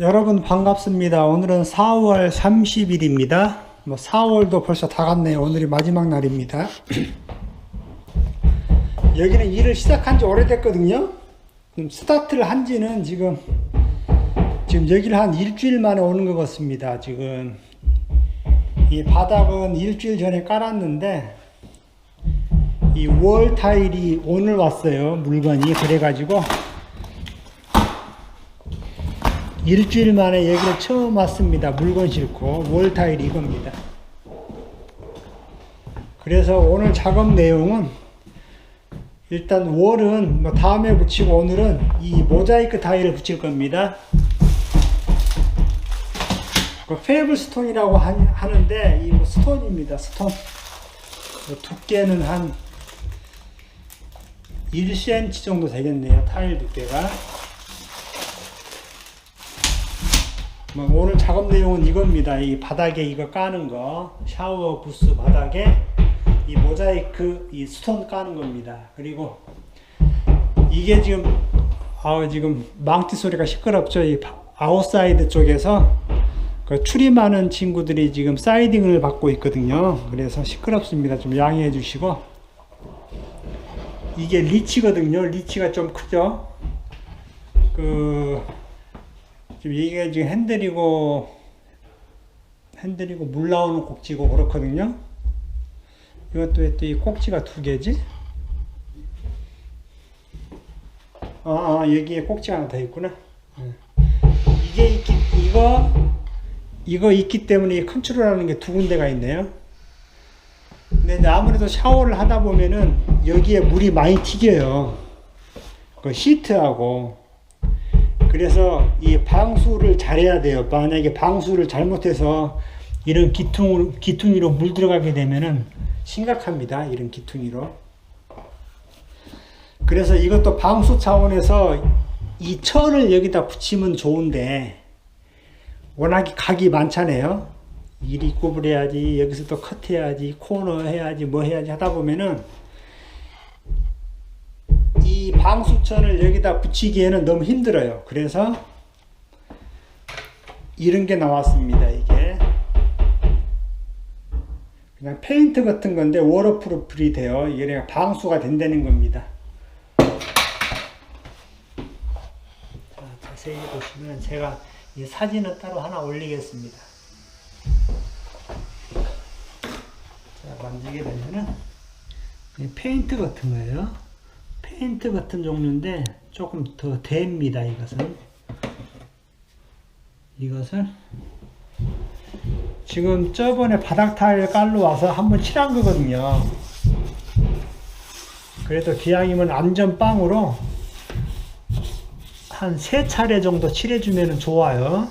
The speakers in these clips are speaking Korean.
여러분 반갑습니다. 오늘은 4월 30일입니다. 뭐 4월도 벌써 다 갔네요. 오늘이 마지막 날입니다. 여기는 일을 시작한 지 오래됐거든요. 그럼 스타트를 한 지는 지금 지금 여기를 한 일주일 만에 오는 것 같습니다. 지금 이 바닥은 일주일 전에 깔았는데 이 월 타일이 오늘 왔어요. 물건이 그래가지고 일주일 만에 여기를 처음 왔습니다. 물건 싣고 월 타일 이겁니다. 그래서 오늘 작업 내용은 일단 월은 뭐 다음에 붙이고 오늘은 이 모자이크 타일을 붙일 겁니다. 그 페이블 스톤이라고 하, 하는데 이 뭐 스톤입니다. 스톤. 그 두께는 한 1cm 정도 되겠네요. 타일 두께가. 뭐 오늘 작업 내용은 이겁니다. 이 바닥에 이거 까는 거, 샤워 부스 바닥에 이 모자이크 이 스톤 까는 겁니다. 그리고 이게 지금 아 지금 망치 소리가 시끄럽죠. 이 바- 아웃사이드 쪽에서 그 출입하는 친구들이 지금 사이딩을 받고 있거든요. 그래서 시끄럽습니다. 좀 양해해 주시고 이게 리치거든요. 리치가 좀 크죠. 그 지금 이게 지금 핸들이고 핸들이고 물 나오는 꼭지고 그렇거든요. 이것도 왜또이 꼭지가 두 개지? 아, 아 여기에 꼭지가 하나 더 있구나. 예. 이게 있기 이거 이거 있기 때문에 이 컨트롤하는 게 두 군데가 있네요. 근데 아무래도 샤워를 하다 보면은 여기에 물이 많이 튀겨요. 그 시트하고 그래서 이 방수를 잘해야 돼요. 만약에 방수를 잘못해서 이런 기퉁, 기퉁이로 물 들어가게 되면은 심각합니다. 이런 기퉁이로. 그래서 이것도 방수 차원에서 이 천을 여기다 붙이면 좋은데 워낙에 각이 많잖아요. 이리 구부려야지, 여기서 또 컷해야지, 코너 해야지, 뭐 해야지 하다 보면은 이 방수천을 여기다 붙이기에는 너무 힘들어요. 그래서 이런 게 나왔습니다. 이게 그냥 페인트 같은 건데 워터프루프리 돼요. 이게 방수가 된다는 겁니다. 자, 자세히 보시면 제가 이 사진은 따로 하나 올리겠습니다. 자, 만지게 되면은 이 페인트 같은 거예요. 페인트 같은 종류인데 조금 더 됩니다. 이것은 이것을 지금 저번에 바닥 타일 깔러 와서 한번 칠한 거거든요. 그래도 기왕이면 안전빵으로 한 세 차례 정도 칠해주면 좋아요.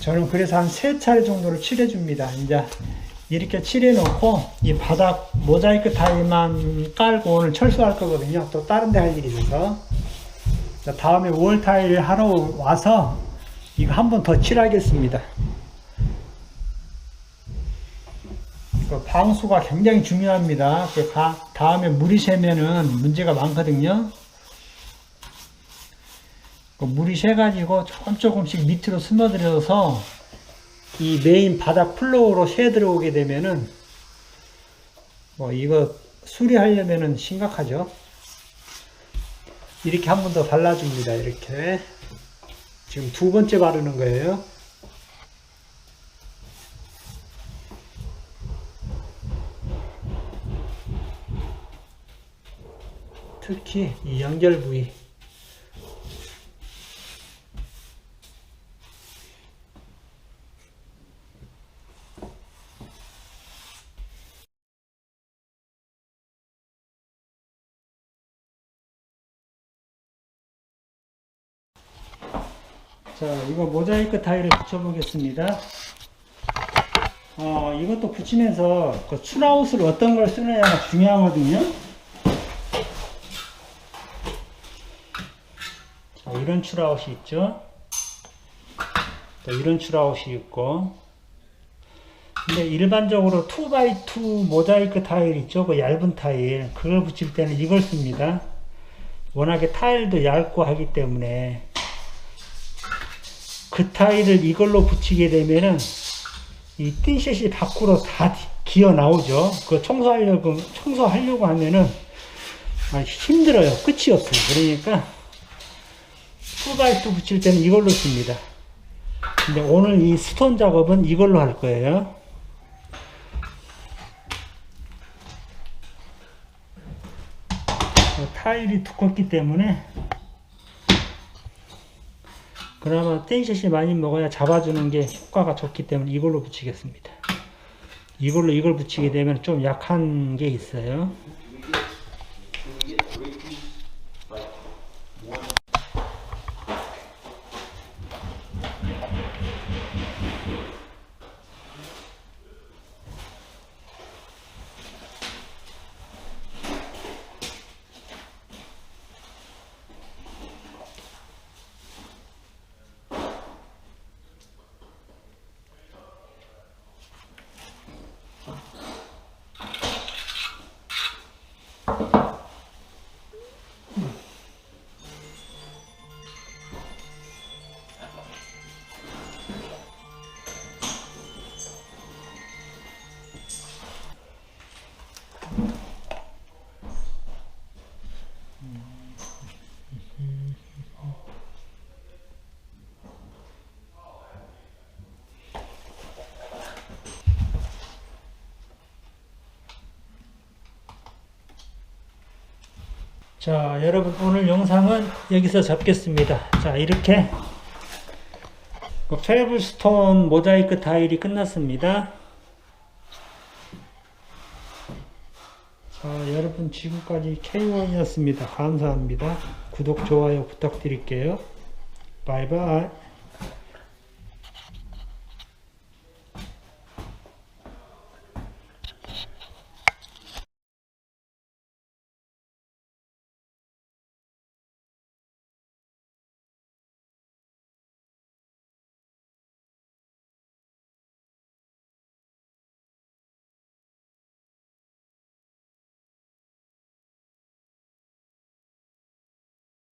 저는 그래서 한 세 차례 정도를 칠해줍니다. 이제 이렇게 칠해놓고 이 바닥 모자이크 타일만 깔고 오늘 철수할 거거든요. 또 다른 데 할 일이 있어서. 자, 다음에 월 타일 하러 와서 이거 한 번 더 칠하겠습니다. 그 방수가 굉장히 중요합니다. 그 가- 다음에 물이 새면은 문제가 많거든요. 그 물이 새가지고 조금 조금씩 밑으로 스며들어서 이 메인 바닥 플로어로 새 들어오게 되면은 뭐 이거 수리하려면은 심각하죠. 이렇게 한 번 더 발라줍니다. 이렇게 지금 두 번째 바르는 거예요. 특히 이 연결 부위 자, 이거 모자이크 타일을 붙여보겠습니다. 어, 이것도 붙이면서 그 추라웃을 어떤 걸 쓰느냐가 중요하거든요. 자, 이런 추라웃이 있죠. 또 이런 추라웃이 있고. 근데 일반적으로 2x2 모자이크 타일 있죠. 그 얇은 타일. 그걸 붙일 때는 이걸 씁니다. 워낙에 타일도 얇고 하기 때문에 그 타일을 이걸로 붙이게 되면은 이 틴셋이 밖으로 다 기어 나오죠. 그 청소하려고 청소하려고 하면은 아, 힘들어요. 끝이 없어요. 그러니까 풀바이트 붙일 때는 이걸로 씁니다. 근데 오늘 이 스톤 작업은 이걸로 할 거예요. 어, 타일이 두껍기 때문에 그나마 텐셋이 많이 먹어야 잡아주는 게 효과가 좋기 때문에 이걸로 붙이겠습니다. 이걸로 이걸 붙이게 되면 좀 약한 게 있어요. 자, 여러분 오늘 영상은 여기서 잡겠습니다. 자, 이렇게 그 페블스톤 모자이크 타일이 끝났습니다. 자, 여러분 지금까지 K1이었습니다. 감사합니다. 구독, 좋아요 부탁드릴게요. 바이바이.